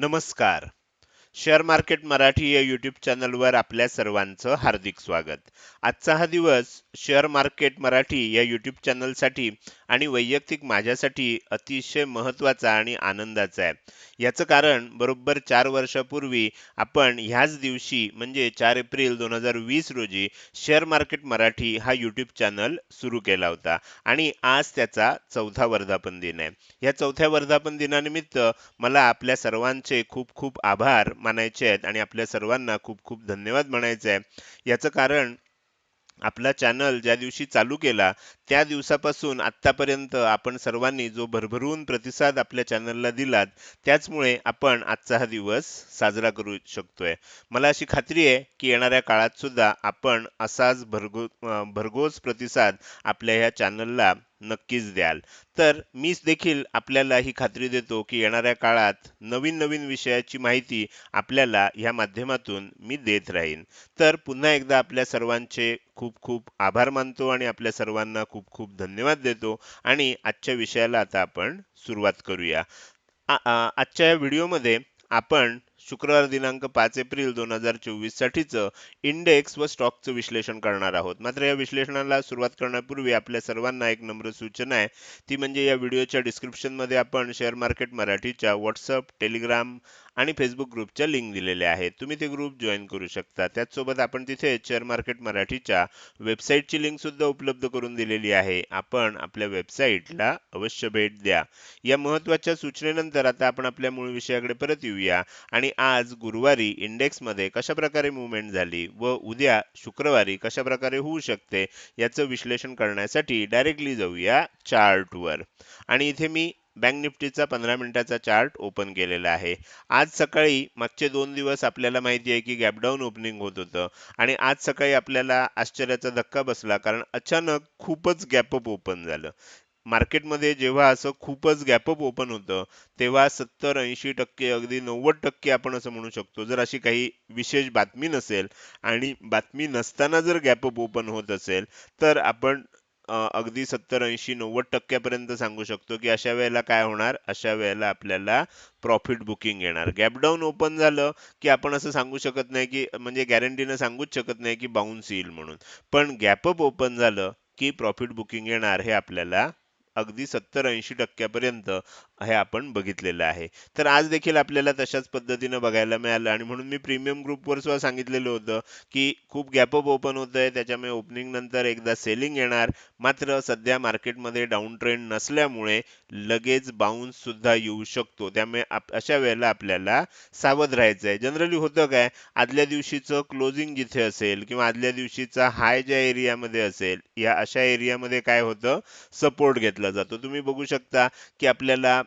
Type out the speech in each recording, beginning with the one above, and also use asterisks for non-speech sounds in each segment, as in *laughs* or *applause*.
नमस्कार share market Marathi या YouTube चॅनलवर आपल्या सर्वांचं हार्दिक स्वागत. आजचा हा दिवस शेअर मार्केट मराठी या यूट्यूब चॅनलसाठी आणि वैयक्तिक माझ्यासाठी अतिशय महत्त्वाचा आणि आनंदाचा आहे. याचं कारण बरोबर चार वर्षापूर्वी आपण ह्याच दिवशी म्हणजे चार एप्रिल दोन हजार वीस रोजी शेअर मार्केट मराठी हा यूट्यूब चॅनल सुरू केला होता. आणि आज त्याचा चौथा वर्धापन दिन आहे. या चौथ्या वर्धापन दिनानिमित्त मला आपल्या सर्वांचे खूप खूप आभार. मानायचे आहेत आणि आपल्या सर्वांना खूप खूप धन्यवाद म्हणायचे आहे. याचं कारण आपला चॅनल ज्या दिवशी चालू केला त्या दिवसापासून आत्तापर्यंत आपण सर्वांनी जो भरभरून प्रतिसाद आपल्या चॅनलला दिलात त्याचमुळे आपण आजचा हा दिवस साजरा करू शकतोय. मला अशी खात्री आहे की येणाऱ्या काळात सुद्धा आपण असाच भरगो भरघोस प्रतिसाद आपल्या ह्या चॅनलला नक्कीच द्याल. तर मीच देखील आपल्याला ही खात्री देतो की येणाऱ्या काळात नवीन नवीन विषयाची माहिती आपल्याला ह्या माध्यमातून मी देत राहीन. तर पुन्हा एकदा आपल्या सर्वांचे खूप खूप आभार मानतो आणि आपल्या सर्वांना खूप खूप धन्यवाद देतो. आणि आजच्या विषयाला आता आपण सुरुवात करूया. आजच्या या व्हिडिओमध्ये आपण शुक्रवार दिनांक पाच एप्रिल दोन हजार चोवीस साठीचं इंडेक्स व स्टॉकचं विश्लेषण करणार आहोत. मात्र या विश्लेषणाला सुरुवात करण्यापूर्वी आपल्या सर्वांना एक नम्र सूचना आहे. ती म्हणजे या व्हिडिओच्या डिस्क्रिप्शनमध्ये आपण शेअर मार्केट मराठीच्या व्हॉट्सअप टेलिग्राम आणि फेसबुक ग्रुपच्या लिंक दिलेल्या आहेत. तुम्ही ते ग्रुप जॉईन करू शकता. त्याचसोबत आपण तिथे शेअर मार्केट मराठीच्या वेबसाईटची लिंक सुद्धा उपलब्ध करून दिलेली आहे. आपण आपल्या वेबसाईटला अवश्य भेट द्या. या महत्त्वाच्या सूचनेनंतर आता आपण आपल्या मूळ विषयाकडे परत येऊया. आणि आज गुरुवारी इंडेक्समध्ये कशा प्रकारे मुवमेंट झाली व उद्या शुक्रवारी कशा प्रकारे होऊ शकते याचं विश्लेषण करण्यासाठी डायरेक्टली जाऊया चार्टवर आणि इथे मी बँक निफ्टीचा पंधरा मिनिटाचा चार्ट ओपन केलेला आहे. आज सकाळी मागचे दोन दिवस आपल्याला माहिती आहे की गॅपडाऊन ओपनिंग होत होतं. आणि आज सकाळी आपल्याला आश्चर्याचा धक्का बसला कारण अचानक खूपच गॅपअप ओपन झालं. मार्केटमध्ये जेव्हा असं खूपच गॅपअप ओपन होतं तेव्हा सत्तर ऐंशी टक्के अगदी नव्वद टक्के आपण असं म्हणू शकतो. जर अशी काही विशेष बातमी नसेल आणि बातमी नसताना जर गॅपअप ओपन होत असेल तर आपण अगदी सत्तर ऐंशी नव्वद टक्क्यापर्यंत सांगू शकतो की अशा वेळेला काय होणार? अशा वेळेला आपल्याला प्रॉफिट बुकिंग येणार. गॅपडाऊन ओपन झालं की आपण असं सांगू शकत नाही की म्हणजे गॅरंटीनं सांगूच शकत नाही की बाउन्स येईल म्हणून. पण गॅपअप ओपन झालं की प्रॉफिट बुकिंग येणार हे आपल्याला अगदी सत्तर ऐंशी टक्क्यापर्यंत हे आपण बघितलेलं आहे. तर आज देखील आपल्याला तशाच पद्धतीनं बघायला मिळालं आणि म्हणून मी प्रीमियम ग्रुपवर सुद्धा सांगितलेलं होतं की खूप गॅपअप ओपन होत आहे. त्याच्यामुळे ओपनिंग नंतर एकदा सेलिंग येणार. मात्र सध्या मार्केटमध्ये डाऊन ट्रेंड नसल्यामुळे लगेच बाउन्स सुद्धा येऊ शकतो. त्यामुळे अशा वेळेला आपल्याला सावध राहायचं आहे. जनरली होतं काय? आदल्या दिवशीचं क्लोजिंग जिथे असेल किंवा आदल्या दिवशीचा हाय ज्या एरियामध्ये असेल या अशा एरियामध्ये काय होतं? सपोर्ट घेतला जातो. तुम्ही बघू शकता की आपल्याला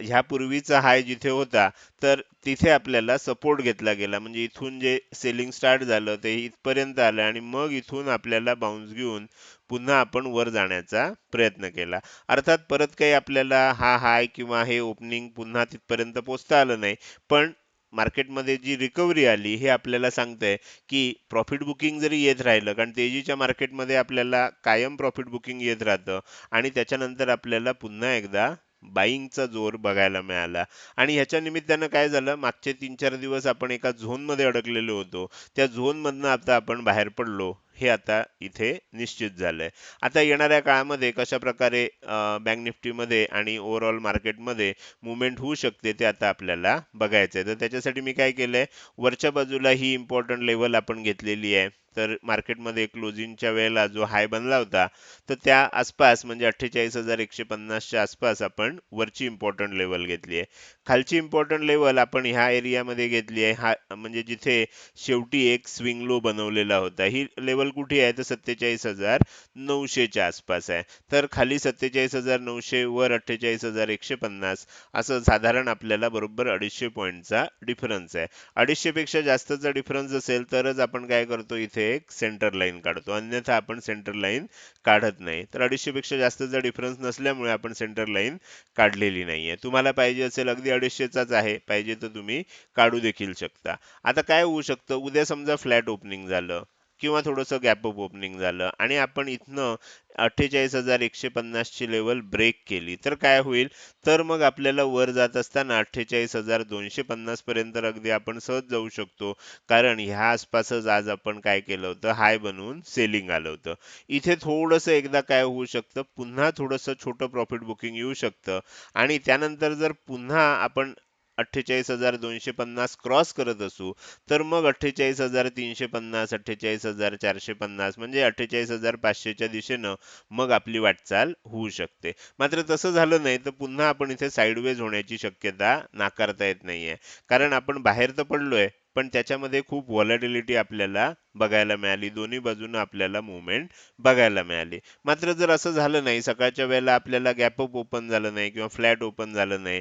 ह्यापूर्वीचा हाय जिथे होता तर तिथे आपल्याला सपोर्ट घेतला गेला. म्हणजे इथून जे सेलिंग स्टार्ट झालं ते इथपर्यंत आलं आणि मग इथून आपल्याला बाउन्स घेऊन पुन्हा आपण वर जाण्याचा प्रयत्न केला. अर्थात परत काही आपल्याला हा हाय किंवा हे ओपनिंग पुन्हा तिथपर्यंत पोहोचता आलं नाही. पण मार्केटमध्ये जी रिकव्हरी आली हे आपल्याला सांगतंय की प्रॉफिट बुकिंग जरी येत राहिलं कारण तेजीच्या मार्केटमध्ये आपल्याला कायम प्रॉफिट बुकिंग येत राहतं आणि त्याच्यानंतर आपल्याला पुन्हा एकदा बाईंगचा जोर बघायला मिळाला. आणि ह्याच्या निमित्तानं काय झालं मागचे तीन चार दिवस आपण एका झोनमध्ये अडकलेलो होतो. त्या झोनमधनं आता आपण बाहेर पडलो. हे आता इथे निश्चित झालंय. आता येणाऱ्या काळामध्ये कशा प्रकारे बँक निफ्टीमध्ये आणि ओव्हरऑल मार्केटमध्ये मुवमेंट होऊ शकते ते आता आपल्याला बघायचं आहे तर त्याच्यासाठी मी काय केलंय वरच्या बाजूला ही इम्पॉर्टंट लेवल आपण घेतलेली आहे. तर मार्केटमध्ये क्लोजिंगच्या वेळेला जो हाय बनला होता तर त्या आसपास म्हणजे अठ्ठेचाळीस हजार एकशे पन्नासच्या आसपास आपण वरची इम्पॉर्टंट लेवल घेतली आहे. खालची इम्पॉर्टंट लेवल आपण ह्या एरियामध्ये घेतली आहे. हा म्हणजे जिथे शेवटी एक स्विंग लो बनवलेला होता. ही लेवल कुठे आहे? तर सत्तेचाळीस हजार नऊशेच्या आसपास आहे. तर खाली सत्तेचाळीस हजार नऊशे वर अठ्ठेचाळीस हजार एकशे पन्नास असं साधारण आपल्याला बरोबर अडीचशे पॉईंटचा डिफरन्स आहे. अडीचशेपेक्षा जास्तचा डिफरन्स असेल तरच आपण काय करतो? इथे एक सेंटर लाईन काढतो. अन्यथा आपण सेंटर लाईन काढत नाही. तर अडीचशेपेक्षा जास्तचा डिफरन्स नसल्यामुळे आपण सेंटर लाईन काढलेली नाहीये. तुम्हाला पाहिजे असेल अगदी अडीचशेचाच आहे. पाहिजे तर तुम्ही काढू देखील शकता. आता काय होऊ शकतं? उद्या समजा फ्लॅट ओपनिंग झालं. किंवा थोडंसं गॅप अप ओपनिंग झालं आणि आपण इथनं अठ्ठेचाळीस हजार एकशे पन्नासची लेवल ब्रेक केली तर काय होईल? तर मग आपल्याला वर जात असताना अठ्ठेचाळीस हजार दोनशे पन्नास पर्यंत अगदी आपण सहज जाऊ शकतो. कारण ह्या आसपासच आज आपण काय केलं होतं? हाय बनवून सेलिंग आलं होतं. इथे थोडंसं एकदा काय होऊ शकतं? पुन्हा थोडंसं छोटं प्रॉफिट बुकिंग येऊ शकतं. आणि त्यानंतर जर पुन्हा आपण अठ्ठेचाळीस हजार दोनशे पन्नास क्रॉस करत असू तर मग अठ्ठेचाळीस हजार तीनशे पन्नास अठ्ठेचाळीस हजार चारशे पन्नास म्हणजे अठ्ठेचाळीस हजार पाचशेच्या दिशेनं मग आपली वाटचाल होऊ शकते. मात्र तसं झालं नाही तर पुन्हा आपण इथे साईडवेज होण्याची शक्यता नाकारता येत नाहीये. कारण आपण बाहेर तर पडलोय पण त्याच्यामध्ये खूप व्हॉलॅटिलिटी आपल्याला बघायला मिळाली. दोन्ही बाजूनं आपल्याला मुवमेंट बघायला मिळाली. मात्र जर असं झालं नाही सकाळच्या वेळेला आपल्याला गॅपअप ओपन झालं नाही किंवा फ्लॅट ओपन झालं नाही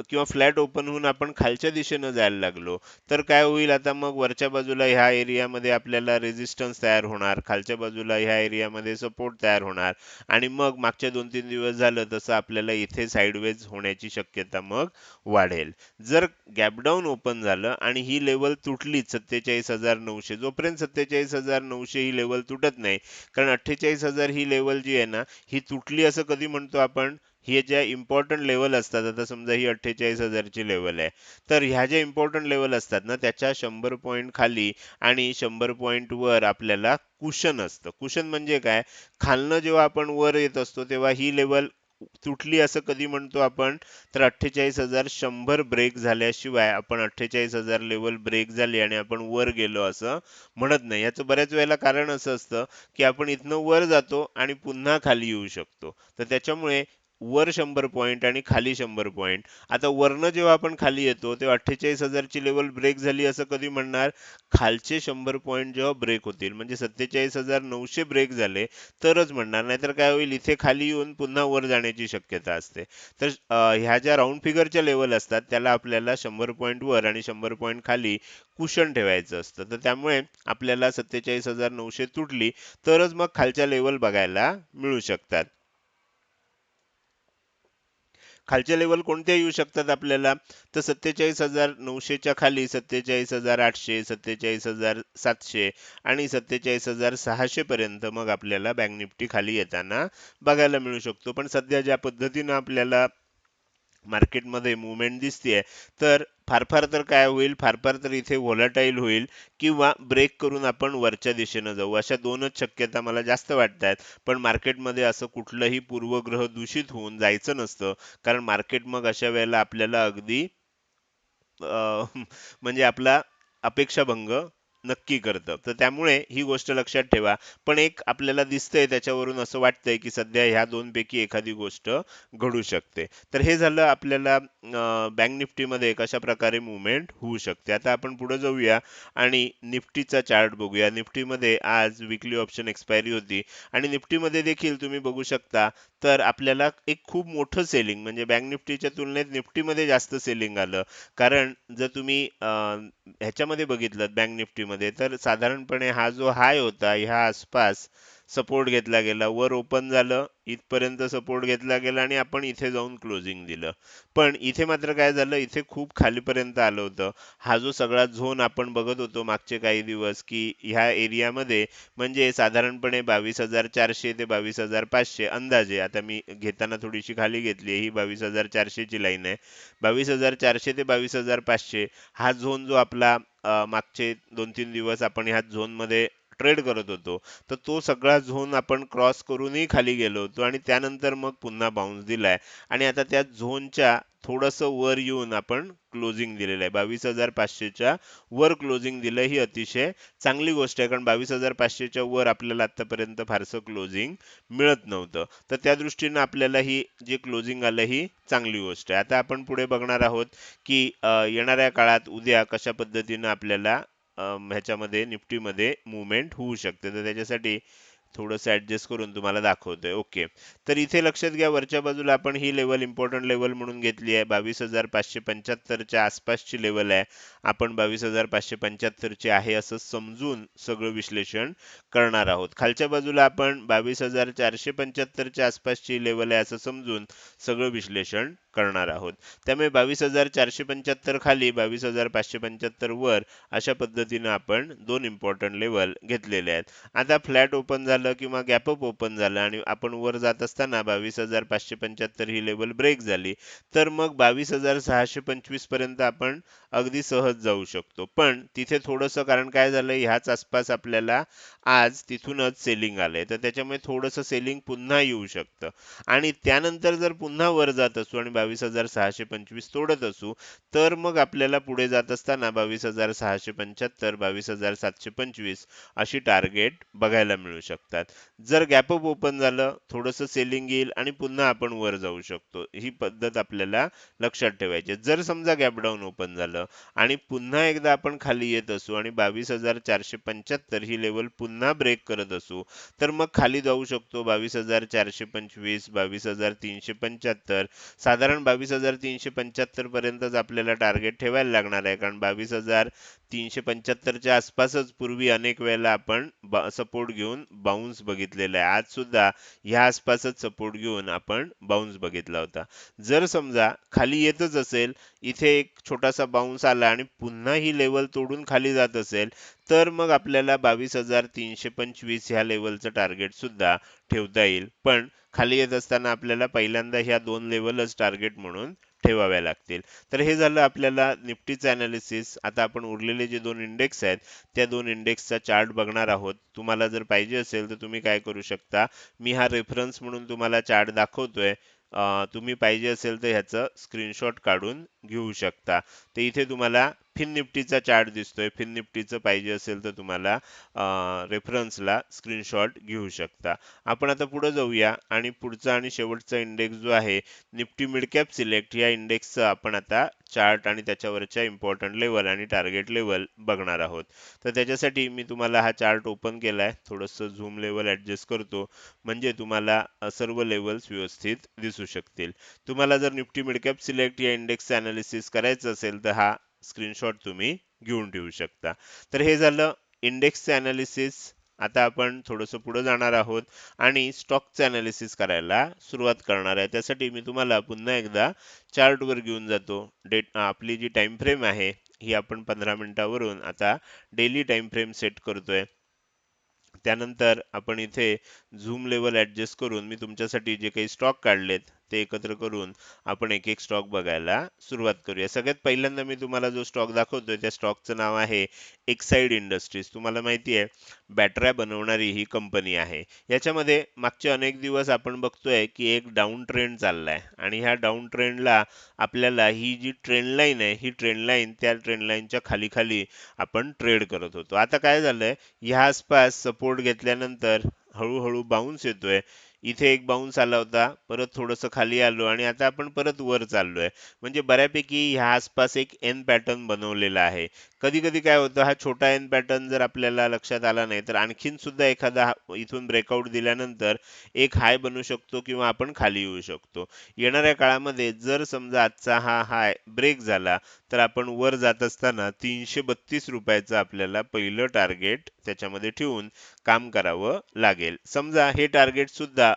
किंवा फ्लॅट ओपन होऊन आपण खालच्या दिशेनं जायला लागलो तर काय होईल? आता मग वरच्या बाजूला ह्या एरियामध्ये आपल्याला रेझिस्टन्स तयार होणार खालच्या बाजूला ह्या एरियामध्ये सपोर्ट तयार होणार आणि मग मागच्या दोन तीन दिवस झालं तसं आपल्याला इथे साईडवेज होण्याची शक्यता मग वाढेल. जर गॅपडाऊन ओपन झालं आणि ही लेवल तुटलीच सत्तेचाळीस हजार नऊशे जोपर्यंत सत्तेचाळीस हजार नऊशे ही लेवल तुटत नाही कारण अठ्ठेचाळीस हजार ही लेवल जी आहे ना ही तुटली असं कधी म्हणतो आपण? हे ज्या इम्पॉर्टंट लेवल असतात आता समजा ही अठ्ठेचाळीस हजारची लेवल आहे तर ह्या ज्या इम्पॉर्टंट लेवल असतात ना त्याच्या शंभर पॉईंट खाली आणि शंभर पॉईंट वर आपल्याला कुशन असतं. कुशन म्हणजे काय? खालनं जेव्हा आपण वर येत असतो तेव्हा ही लेवल तुटली असं कधी म्हणतो आपण? तर अठ्ठेचाळीस हजार शंभर ब्रेक झाल्याशिवाय आपण अठ्ठेचाळीस हजार लेवल ब्रेक झाली आणि आपण वर गेलो असं म्हणत नाही. याचं बऱ्याच वेळेला कारण असं असतं की आपण इथनं वर जातो आणि पुन्हा खाली येऊ शकतो. तर त्याच्यामुळे वर शंभर पॉईंट आणि खाली शंभर पॉईंट आता वरनं जेव्हा आपण खाली येतो तेव्हा अठ्ठेचाळीस हजारची लेवल ब्रेक झाली असं कधी म्हणणार? खालचे शंभर पॉईंट जेव्हा ब्रेक होतील म्हणजे सत्तेचाळीस हजार नऊशे ब्रेक झाले तरच म्हणणार. नाहीतर काय होईल? इथे खाली येऊन पुन्हा वर जाण्याची शक्यता असते. तर ह्या ज्या राऊंड फिगरच्या लेवल असतात त्याला आपल्याला शंभर पॉईंट वर आणि शंभर पॉईंट खाली कुशन ठेवायचं असतं. तर त्यामुळे आपल्याला सत्तेचाळीस हजार नऊशे तुटली तरच मग खालच्या लेवल बघायला मिळू शकतात. खालचे लेवल कोणत्या येऊ शकतात आपल्याला? तर सत्तेचाळीस हजार नऊशेच्या खाली सत्तेचाळीस हजार आठशे सत्तेचाळीस हजार सातशे आणि सत्तेचाळीस हजार सहाशे पर्यंत मग आपल्याला बँक निफ्टी खाली येताना बघायला मिळू शकतो. पण सध्या ज्या पद्धतीनं आपल्याला मार्केटमध्ये मुवमेंट दिसतेय तर फार फार तर काय होईल फार फार तर इथे व्होलाटाईल होईल किंवा ब्रेक करून आपण वरच्या दिशेनं जाऊ. अशा दोनच शक्यता मला जास्त वाटतात पण मार्केटमध्ये असं कुठलंही पूर्वग्रह दूषित होऊन जायचं नसतं. कारण मार्केट मग अशा वेळेला आपल्याला अगदी अं, *laughs* म्हणजे आपला अपेक्षाभंग नक्की करतं. तर त्यामुळे ही गोष्ट लक्षात ठेवा. पण एक आपल्याला दिसतंय त्याच्यावरून असं वाटतंय की सध्या ह्या दोन पैकी एखादी गोष्ट घडू शकते. तर हे झालं आपल्याला बँक निफ्टीमध्ये कशा प्रकारे मुवमेंट होऊ शकते. आता आपण पुढे जाऊया आणि निफ्टीचा चार्ट बघूया. निफ्टीमध्ये आज विकली ऑप्शन एक्सपायरी होती. आणि निफ्टीमध्ये देखील तुम्ही बघू शकता तर आपल्याला एक खूप मोठं सेलिंग म्हणजे बँक निफ्टीच्या तुलनेत निफ्टीमध्ये जास्त सेलिंग आलं. कारण जर तुम्ही ह्याच्यामध्ये बघितलं बँक निफ्टीमध्ये तर साधारणपणे हा जो हाय होता ह्या आसपास सपोर्ट घेतला गेला. वर ओपन झालं इथपर्यंत सपोर्ट घेतला गेला आणि आपण इथे जाऊन क्लोजिंग दिलं. पण इथे मात्र काय झालं इथे खूप खालीपर्यंत आलं होतं. हा जो सगळा झोन आपण बघत होतो मागचे काही दिवस की ह्या एरियामध्ये म्हणजे साधारणपणे बावीस हजार चारशे ते बावीस हजार पाचशे अंदाजे आता मी घेताना थोडीशी खाली घेतली ही बावीस हजार चारशेची लाईन आहे. बावीस हजार चारशे ते बावीस हजार पाचशे हा झोन जो आपला मागचे दोन तीन दिवस आपण ह्या झोनमध्ये ट्रेड करत होतो. तर तो सगळा झोन आपण क्रॉस करूनही खाली गेलो होतो आणि त्यानंतर मग पुन्हा बाउन्स दिलाय. आणि आता त्या झोनच्या थोडंसं वर येऊन आपण क्लोजिंग दिलेलं आहे. बावीस हजार पाचशेच्या वर क्लोजिंग दिलं ही अतिशय चांगली गोष्ट आहे. कारण बावीस हजार पाचशेच्या वर आपल्याला आतापर्यंत फारसं क्लोजिंग मिळत नव्हतं. तर त्या दृष्टीनं आपल्याला ही जे क्लोजिंग आलं ही चांगली गोष्ट आहे. आता आपण पुढे बघणार आहोत की येणाऱ्या काळात उद्या कशा पद्धतीनं आपल्याला ह्याच्यामध्ये निफ्टीमध्ये मुवमेंट होऊ शकते. तर त्याच्यासाठी थोडंसं ऍडजस्ट करून तुम्हाला दाखवतोय. ओके तर इथे लक्षात घ्या वरच्या बाजूला आपण ही लेवल इम्पॉर्टंट लेवल म्हणून घेतली आहे. बावीस हजार पाचशे पंच्याहत्तरच्या आसपासची लेवल आहे. आपण बावीस हजार पाचशे पंच्याहत्तरची आहे असं समजून सगळं विश्लेषण करणार आहोत. खालच्या बाजूला आपण बावीस हजार चारशे पंच्याहत्तरच्या आसपासची लेवल आहे असं समजून सगळं विश्लेषण करणार आहोत. त्यामुळे बावीस हजार चारशे पंच्याहत्तर खाली बावीस हजार पाचशे पंच्याहत्तर वर अशा पद्धतीनं आपण दोन इम्पॉर्टंट लेवल घेतलेले आहेत. आता फ्लॅट ओपन झाला किंवा गॅपअप ओपन झालं आणि आपण वर जात असताना बावीस हजार पाचशे पंच्याहत्तर ही लेवल ब्रेक झाली तर मग बावीस हजार सहाशे पंचवीसपर्यंत आपण अगदी सहज जाऊ शकतो. पण तिथे थोडंसं कारण काय झालं ह्याच आसपास आपल्याला आज तिथूनच सेलिंग आलंय. तर त्याच्यामुळे थोडंसं सेलिंग पुन्हा येऊ शकतं. आणि त्यानंतर जर पुन्हा वर जात असू आणि बावीस हजार सहाशे पंचवीस तोडत असू तर मग आपल्याला पुढे जात असताना बावीस हजार सहाशे पंच्याहत्तर बावीस हजार सातशे पंचवीस अशी टार्गेट बघायला मिळू शकतात. जर गॅपअप ओपन झालं थोडंसं सेलिंग येईल आणि पुन्हा आपण वर जाऊ शकतो. ही पद्धत आपल्याला लक्षात ठेवायची जर समजा गॅपडाऊन ओपन झालं आणि पुन्हा एकदा आपण खाली येत असू आणि बावीस हजार चारशे पंच्याहत्तर ही लेवल पुन्हा ब्रेक करत असू तर मग खाली जाऊ शकतो. बावीस हजार चारशे पंचवीस बावीस हजार तीनशे पंच्याहत्तर. साधारण बावीस हजार तीनशे पंच्याहत्तर पर्यंतच आपल्याला टार्गेट ठेवायला लागणार आहे. कारण बावीस हजार तीनशे पंच्याहत्तरच्या आसपासच पूर्वी अनेक वेळेला आपण सपोर्ट घेऊन बाउन्स बघितलेला आहे. आज सुद्धा ह्या आसपासच सपोर्ट घेऊन आपण बाउन्स बघितला होता. जर समजा खाली येतच असेल इथे एक छोटासा बाउन्स आला आणि पुन्हा ही लेवल तोडून खाली जात असेल तर मग आपल्याला बावीस हजार तीनशे पंचवीस ह्या लेवलचं टार्गेट सुद्धा ठेवता येईल. पण खाली येत असताना आपल्याला पहिल्यांदा ह्या दोन लेवलच टार्गेट म्हणून ठेवाव्या लागतील. तर हे झालं आपल्याला निफ्टीचं अनालिसिस आता आपण उरलेले जे दोन इंडेक्स आहेत त्या दोन इंडेक्सचा चार्ट बघणार आहोत. तुम्हाला जर पाहिजे असेल तर तुम्ही काय करू शकता? मी हा रेफरन्स म्हणून तुम्हाला चार्ट दाखवतोय. तुम्ही पाहिजे असेल तर ह्याचं स्क्रीनशॉट काढून घेऊ शकता. तर इथे तुम्हाला फिन निफ्टीचा चार्ट दिसतोय. फिन निफ्टीचं पाहिजे असेल तर तुम्हाला रेफरन्सला स्क्रीनशॉट घेऊ शकता. आपण आता पुढे जाऊया आणि पुढचा आणि शेवटचा इंडेक्स जो आहे निफ्टी मिडकॅप सिलेक्ट या इंडेक्सचं आपण आता चार्ट आणि त्याच्यावरच्या इम्पॉर्टंट लेवल आणि टार्गेट लेवल बघणार आहोत. तर त्याच्यासाठी मी तुम्हाला हा चार्ट ओपन केला आहे थोडंसं झूम लेवल ॲडजस्ट करतो. म्हणजे तुम्हाला सर्व लेवल्स व्यवस्थित दिसू शकतील. तुम्हाला जर निफ्टी मिडकॅप सिलेक्ट या इंडेक्सचं अनालिसिस करायचं असेल तर हा स्क्रीनशॉट तुम्ही घेऊन ठेवू शकता. तर हे झालं इंडेक्सचे अनालिसिस आता आपण थोडंसं पुढं जाणार आहोत आणि स्टॉकचे अनालिसिस करायला सुरुवात करणार आहे. त्यासाठी मी तुम्हाला पुन्हा एकदा चार्टवर घेऊन जातो. डेट आपली जी टाईम फ्रेम आहे ही आपण पंधरा मिनिटावरून आता डेली टाईम फ्रेम सेट करतोय. त्यानंतर आपण इथे झूम लेवल ॲडजस्ट करून मी तुमच्यासाठी जे काही स्टॉक काढलेत ते एकत्र करून आपण एक एक स्टॉक बघायला सुरुवात करूया. सगळ्यात पहिल्यांदा मी तुम्हाला जो स्टॉक दाखवतोय त्या स्टॉकचं नाव आहे एक्साईड इंडस्ट्रीज तुम्हाला माहिती आहे बॅटऱ्या बनवणारी ही कंपनी आहे. याच्यामध्ये मागचे अनेक दिवस आपण बघतोय की एक डाऊन ट्रेंड चाललाय. आणि ह्या डाऊन ट्रेंडला आपल्याला ही जी ट्रेंडलाईन आहे ही ट्रेंडलाईन त्या ट्रेंडलाईनच्या खाली खाली आपण ट्रेड करत होतो. आता काय झालंय ह्या आसपास सपोर्ट घेतल्यानंतर हळूहळू बाउन्स येतोय. इथे एक बाउन्स आला होता. परत थोडंसं खाली आलो आणि आता आपण परत वर चाललोय. म्हणजे बऱ्यापैकी ह्या आसपास एक एन पॅटर्न बनवलेला आहे. कधी कधी काय होतं हा छोटा एन पॅटर्न जर आपल्याला लक्षात आला नाही तर आणखीन सुद्धा एखादा इथून ब्रेकआउट दिल्यानंतर एक हाय बनू शकतो किंवा आपण खाली येऊ शकतो. येणाऱ्या काळामध्ये जर समजा आजचा हा हाय ब्रेक झाला तर आपण वर जात असताना तीनशे बत्तीस रुपयाचं आपल्याला पहिलं टार्गेट त्याच्यामध्ये ठेवून काम करावं लागेल. समजा हे टार्गेट सुद्धा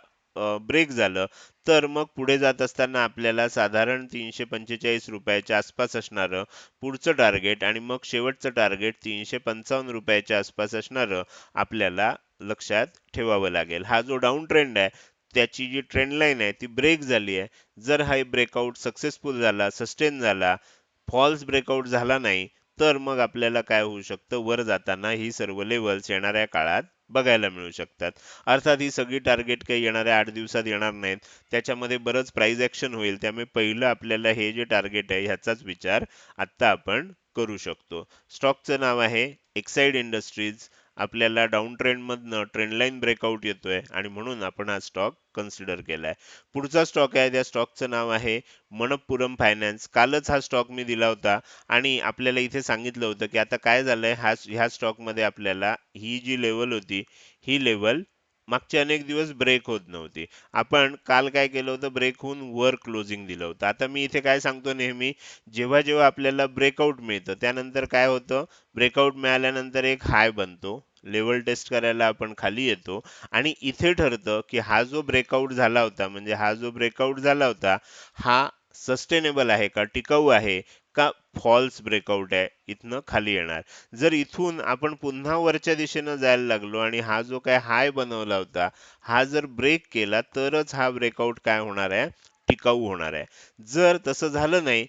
ब्रेक झालं तर मग पुढे जात असताना आपल्याला साधारण तीनशे पंचेचाळीस रुपयाच्या आसपास असणारं पुढचं टार्गेट आणि मग शेवटचं टार्गेट तीनशे पंचावन्न रुपयाच्या आसपास असणारं आपल्याला लक्षात ठेवावं लागेल. हा जो डाऊन ट्रेंड आहे त्याची जी ट्रेंड लाईन आहे ती ब्रेक झाली आहे. जर हा ब्रेकआउट सक्सेसफुल झाला सस्टेन झाला फॉल्स ब्रेकआउट झाला नाही तर मग आपल्याला काय होऊ शकतं? वर जाताना ही सर्व लेवल्स येणाऱ्या काळात बघायला मिळू शकतात. अर्थात ही सगळी टार्गेट काही येणाऱ्या आठ दिवसात येणार नाहीत. त्याच्यामध्ये बरंच प्राइस ॲक्शन होईल. त्यामुळे पहिलं आपल्याला हे जे टार्गेट आहे ह्याचाच विचार आत्ता आपण करू शकतो. स्टॉकचं नाव आहे एक्साईड इंडस्ट्रीज आपल्याला डाऊन ट्रेंडमधनं ट्रेंडलाईन लाईन ब्रेकआउट येतोय आणि म्हणून आपण हा स्टॉक कन्सिडर केलाय. पुढचा स्टॉक आहे त्या स्टॉकचं नाव आहे मनप्पुरम फायनान्स कालच हा स्टॉक मी दिला होता आणि आपल्याला इथे सांगितलं होतं की आता काय झालंय हा ह्या स्टॉकमध्ये आपल्याला ही जी लेवल होती ही लेवल मागचे अनेक दिवस ब्रेक होत नव्हती. आपण काल काय केलं होतं? ब्रेक होऊन वर क्लोजिंग दिलं होतं. आता मी इथे काय सांगतो नेहमी? जेव्हा जेव्हा आपल्याला ब्रेकआउट मिळतं त्यानंतर काय होतं? ब्रेकआउट मिळाल्यानंतर एक हाय बनतो. लेवल टेस्ट करायला आपण खाली येतो. आणि इथे ठरतं की हा जो ब्रेकआउट झाला होता म्हणजे हा जो ब्रेकआउट झाला होता हा सस्टेनेबल आहे का? टिकाऊ आहे? का फॉल्स ब्रेकआउट आहे इथनं खाली येणार. जर इथून आपण पुन्हा वरच्या दिशेनं जायला लागलो आणि हा जो काय हाय बनवला होता हा जर ब्रेक केला तरच हा ब्रेकआउट काय होणार आहे? टिकाऊ होणार आहे. जर तसं झालं नाही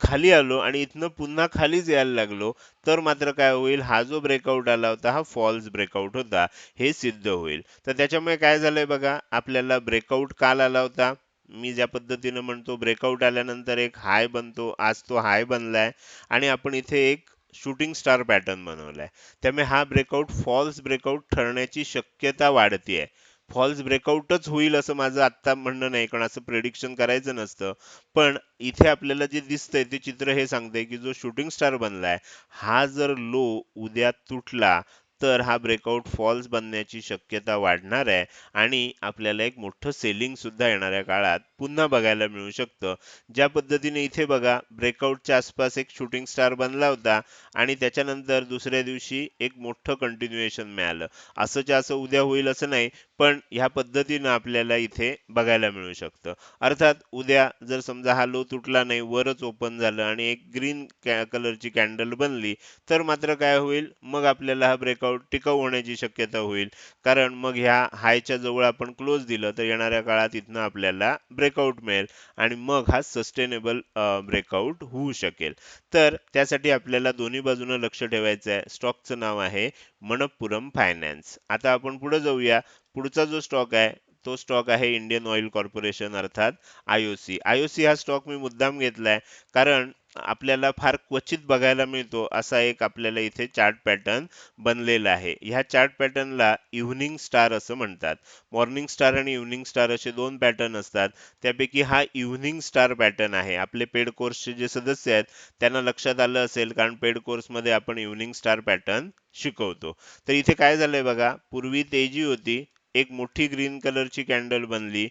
खाली आलो आणि इथनं पुन्हा खालीच यायला लागलो तर मात्र काय होईल? हा जो ब्रेकआउट आला होता हा फॉल्स ब्रेकआउट होता. हे सिद्ध होईल. तर त्याच्यामुळे काय झालंय बघा आपल्याला ब्रेकआउट काल आला होता. मी ज्या पद्धतीनं म्हणतो ब्रेकआउट आल्यानंतर एक हाय बनतो आज तो हाय बनलाय आणि आपण इथे एक शूटिंग स्टार पॅटर्न बनवलाय. त्यामुळे हा ब्रेकआउट फॉल्स ब्रेकआउट ठरण्याची शक्यता वाढतीये. फॉल्स ब्रेकआउटच होईल असं माझं आत्ता म्हणणं नाही कारण असं प्रेडिक्शन करायचं नसतं. पण इथे आपल्याला जे दिसतंय ते चित्र हे सांगतंय की जो शूटिंग स्टार बनलाय हा जर लो उद्या तुटला तर हा ब्रेकआउट फॉल्स बनण्याची शक्यता वाढणार आहे आणि आपल्याला एक मोठं सेलिंग सुद्धा येणाऱ्या काळात पुन्हा बघायला मिळू शकतं. ज्या पद्धतीने इथे बघा ब्रेकआउटच्या आसपास एक शूटिंग स्टार बनला होता आणि त्याच्यानंतर दुसऱ्या दिवशी एक मोठं कंटिन्युएशन मिळालं. असंच्या असं उद्या होईल असं नाही पण ह्या पद्धतीनं आपल्याला इथे बघायला मिळू शकतं. अर्थात उद्या जर समजा हा लो तुटला नाही वरच ओपन झालं आणि एक ग्रीन कलरची कॅन्डल बनली तर मात्र काय होईल? मग आपल्याला हा ब्रेकआउट टिकाऊ होण्याची शक्यता होईल. कारण मग ह्या हायच्या जवळ आपण क्लोज दिलं तर येणाऱ्या काळात इथनं आपल्याला ब्रेकआउट मिळेल. आणि मग हा सस्टेनेबल ब्रेकआउट होऊ शकेल. तर त्यासाठी आपल्याला दोन्ही बाजूनं लक्ष ठेवायचं आहे स्टॉकचं नाव आहे मनप्पुरम फायनान्स. आता आपण पुढे जाऊया. पुढचा जो स्टॉक आहे तो स्टॉक आहे इंडियन ऑइल कॉर्पोरेशन अर्थात आयओसी आयओसी हा स्टॉक मी मुद्दाम घेतलाय. कारण आपल्याला फार क्वचित बघायला मिळतो असा एक आपल्याला इथे चार्ट पॅटर्न बनलेला आहे. ह्या चार्ट पॅटर्नला इव्हनिंग स्टार असं म्हणतात. मॉर्निंग स्टार आणि इव्हनिंग स्टार असे दोन पॅटर्न असतात. त्यापैकी हा इव्हनिंग स्टार पॅटर्न आहे. आपले पेड कोर्सचे जे सदस्य आहेत त्यांना लक्षात आलं असेल कारण पेड कोर्समध्ये आपण इव्हनिंग स्टार पॅटर्न शिकवतो. तर इथे काय झालंय बघा पूर्वी तेजी होती एक मोठी ग्रीन कलरची कॅन्डल बनली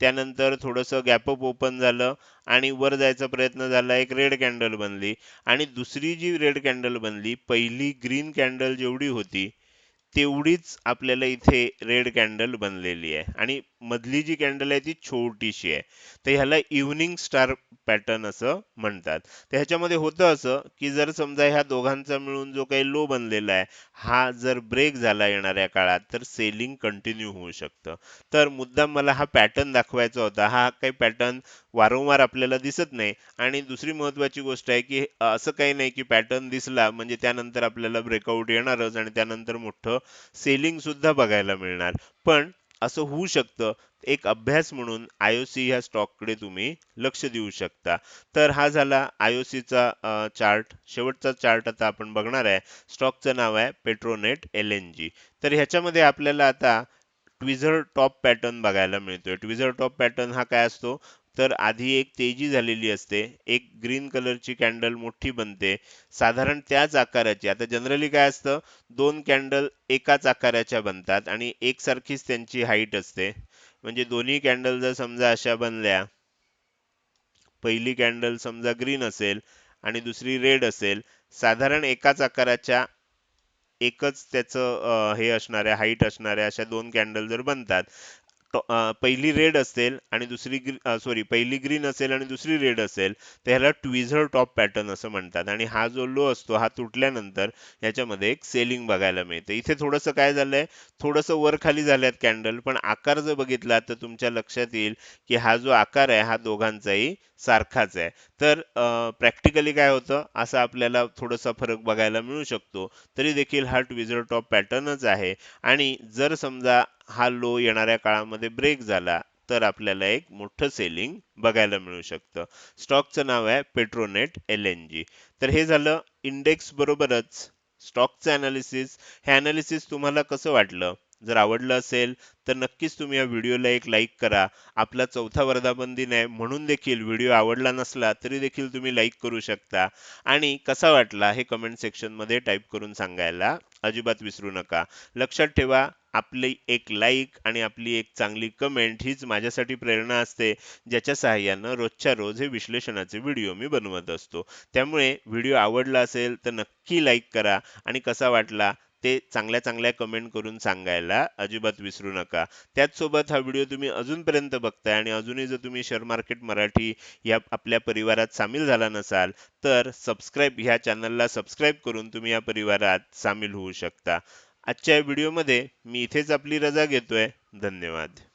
त्यानंतर थोडंसं गॅपअप ओपन झालं आणि वर जायचा प्रयत्न झाला एक रेड कॅन्डल बनली. आणि दुसरी जी रेड कॅन्डल बनली पहिली ग्रीन कॅन्डल जेवढी होती तेवढीच आपल्याला इथे रेड कॅन्डल बनलेली आहे. आणि मधली जी कॅन्डल आहे ती छोटीशी आहे. तर ह्याला इव्हनिंग स्टार पॅटर्न असं म्हणतात. तर ह्याच्यामध्ये होतं असं की जर समजा ह्या दोघांचा मिळून जो काही लो बनलेला आहे हा जर ब्रेक झाला येणाऱ्या काळात तर सेलिंग कंटिन्यू होऊ शकतं. तर मुद्दाम मला हा पॅटर्न दाखवायचा होता. हा काही पॅटर्न वारंवार आपल्याला दिसत नाही. आणि दुसरी महत्वाची गोष्ट आहे की असं काही नाही की पॅटर्न दिसला म्हणजे त्यानंतर आपल्याला ब्रेकआउट येणारच आणि त्यानंतर मोठं सेलिंग सुद्धा बघायला मिळणार. पण असं होऊ शकतं एक अभ्यास म्हणून आयओसी ह्या स्टॉककडे तुम्ही लक्ष देऊ शकता. तर हा झाला आयओसीचा चार्ट. शेवटचा चार्ट आता आपण बघणार आहे. स्टॉकचं नाव आहे पेट्रोनेट एल एन जी. तर ह्याच्यामध्ये आपल्याला आता ट्विझर टॉप पॅटर्न बघायला मिळतोय. ट्विझर टॉप पॅटर्न हा काय असतो? तर आधी एक तेजी झालेली असते एक ग्रीन कलरची कॅन्डल मोठी बनते. साधारण त्याच आकाराची आता जनरली काय असतं दोन कॅन्डल एकाच आकाराच्या बनतात आणि एकसारखीच त्यांची हाईट असते. म्हणजे दोन्ही कॅन्डल जर समजा अशा बनल्या पहिली कॅन्डल समजा ग्रीन असेल आणि दुसरी रेड असेल साधारण एकाच आकाराच्या एकच त्याचं हे असणाऱ्या हाईट असणाऱ्या अशा दोन कॅन्डल जर बनतात पहिली रेड असेल आणि दुसरी सॉरी पहिली ग्रीन असेल आणि दुसरी रेड असेल तर ह्याला ट्विझर टॉप पॅटर्न असं म्हणतात. आणि हा जो लो असतो हा तुटल्यानंतर याच्यामध्ये एक सेलिंग बघायला मिळते. इथे थोडंसं काय झालंय? थोडंसं वर खाली झाल्यात कॅन्डल पण आकार जर बघितला तर तुमच्या लक्षात येईल की हा जो आकार आहे हा दोघांचाही सारखाच आहे. तर प्रॅक्टिकली काय होतं? असं आपल्याला थोडासा फरक बघायला मिळू शकतो. तरी देखील हा ट्विझर टॉप पॅटर्नच आहे. आणि जर समजा हा लो येणाऱ्या काळामध्ये ब्रेक झाला तर आपल्याला एक मोठं सेलिंग बघायला मिळू शकतं. स्टॉकचं नाव आहे पेट्रोनेट एल एन जी तर हे झालं इंडेक्स बरोबरच. स्टॉकचं अनालिसिस हे अनालिसिस तुम्हाला कसं वाटलं? जर आवडलं असेल तर नक्कीच तुम्ही या व्हिडिओला एक लाईक करा. आपला चौथा वर्धापन दिन आहे म्हणून देखील व्हिडिओ आवडला नसला तरी देखील तुम्ही लाईक करू शकता. आणि कसा वाटला हे कमेंट सेक्शनमध्ये टाईप करून सांगायला अजिबात विसरू नका. लक्षात ठेवा आपली एक लाईक आणि आपली एक चांगली कमेंट हीच माझ्यासाठी प्रेरणा असते ज्याच्या सहाय्यानं रोजच्या रोज हे विश्लेषणाचे व्हिडिओ मी बनवत असतो. त्यामुळे व्हिडिओ आवडला असेल तर नक्की लाईक करा. आणि कसा वाटला ते चांगल्या चांगल्या कमेंट करून सांगायला अजिबात विसरू नका. त्याचसोबत हा व्हिडिओ तुम्ही अजूनपर्यंत बघताय आणि अजूनही जर तुम्ही शेअर मार्केट मराठी या आपल्या परिवारात सामील झाला नसाल तर सबस्क्राईब ह्या चॅनलला सबस्क्राईब करून तुम्ही या परिवारात सामील होऊ शकता. आजच्या या व्हिडिओमध्ये मी इथेच आपली रजा घेतोय. धन्यवाद.